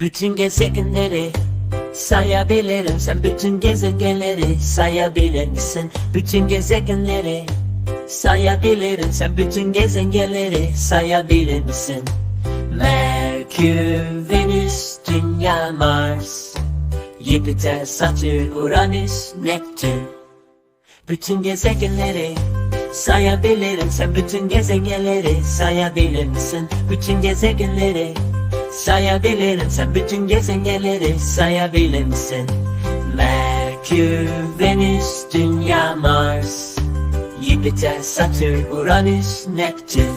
Bütün gezegenleri sayabilirim Sen bütün gezegenleri sayabilir misin? Bütün gezegenleri sayabilirim Sen bütün gezegenleri sayabilir misin? Merkür, Venüs, Dünya, Mars Jüpiter, Satürn, Uranüs, Neptün bütün gezegenleri sayabilirim Sen bütün gezegenleri sayabilir misin? Bütün gezegenleri sayabilirim Sen bütün gezegenleri sayabilir misin? Merkür, Venüs, Dünya, Mars Jüpiter, Satürn, Uranüs, Neptün